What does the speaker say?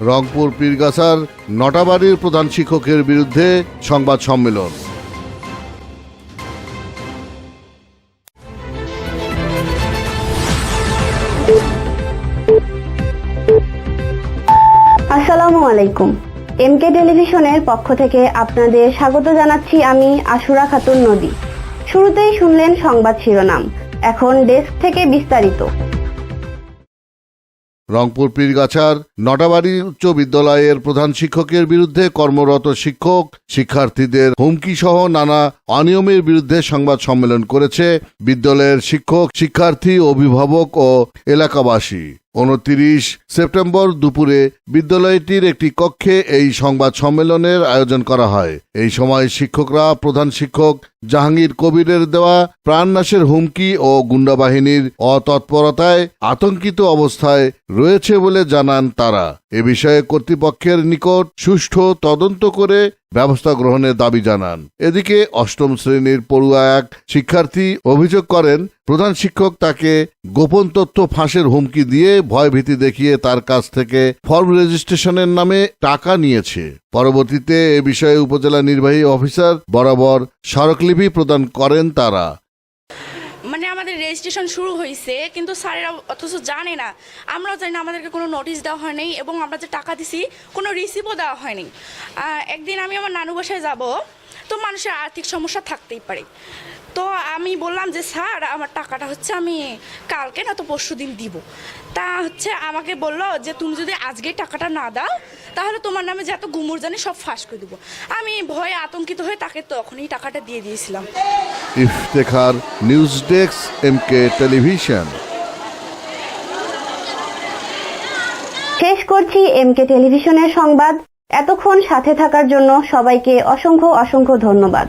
রংপুর পীরগাছার নটাবাড়ির প্রধান শিক্ষকের বিরুদ্ধে সংবাদ সম্মেলন। আসসালামু আলাইকুম। এমকে টেলিভিশনের পক্ষ থেকে আপনাদের স্বাগত জানাচ্ছি আমি আশুরা খাতুন নদী। শুরুতেই শুনলেন সংবাদ শিরোনাম। এখন ডেস্ক থেকে বিস্তারিত। রংপুর পীরগাছার নটাবাড়ি উচ্চ বিদ্যালয়ের প্রধান শিক্ষকের বিরুদ্ধে কর্মরত শিক্ষক, শিক্ষার্থীদের হুমকি সহ নানা অনিয়মের বিরুদ্ধে সংবাদ সম্মেলন করেছে বিদ্যালয়ের শিক্ষক, শিক্ষার্থী, অভিভাবক ও এলাকাবাসী। উনত্রিশ সেপ্টেম্বর দুপুরে বিদ্যালয়টির একটি কক্ষে এই সংবাদ সম্মেলনের আয়োজন করা হয়। এই সময় শিক্ষকরা প্রধান শিক্ষক জাহাঙ্গীর কবিরের দেওয়া প্রাণনাশের হুমকি ও গুন্ডা বাহিনীর অতৎপরতায় আতঙ্কিত অবস্থায় রয়েছে বলে জানান তারা। এ বিষয়ে কর্তৃপক্ষের নিকট সুষ্ঠু তদন্ত করে ব্যবস্থা গ্রহণের দাবি জানান। এদিকে অষ্টম শ্রেণির পড়ুয়া এক শিক্ষার্থী অভিযোগ করেন, প্রধান শিক্ষক তাকে গোপন তথ্য ফাঁসের হুমকি দিয়ে ভয়ভীতি দেখিয়ে তার কাছ থেকে ফর্ম রেজিস্ট্রেশনের নামে টাকা নিয়েছে। পরবর্তীতে এ বিষয়ে উপজেলা নির্বাহী অফিসার বরাবর স্মারকলিপি প্রদান করেন তারা? মানে আমাদের রেজিস্ট্রেশন শুরু হয়েছে কিন্তু স্যারেরা অথচ জানে না। আমরাও জানি না, আমাদেরকে কোনো নোটিশ দেওয়া হয়নি এবং আমরা যে টাকা দিছি, কোনো রিসিভও দেওয়া হয়নি একদিন আমি আমার নানু বাসায় যাব। তো মানুষের আর্থিক সমস্যা থাকতেই পারে। তো আমি বললাম যে স্যার আমার টাকাটা হচ্ছে আমি কালকে না তো পরশু দিন দিব। তা হচ্ছে আমাকে বলল যে তুমি যদি আজকে টাকাটা না দাও তাহলে তোমার নামে যে এত গুমুর জানি সব ফাঁস করে দেবো। আমি ভয়ে আতঙ্কিত হয়ে তাকে তখনই টাকাটা দিয়ে দিয়েছিলাম। Iftekhar news desk M K television. শেষ করছি এমকে টেলিভিশনের সংবাদ। এতক্ষণ সাথে থাকার জন্য সবাইকে অসংখ্য অসংখ্য ধন্যবাদ।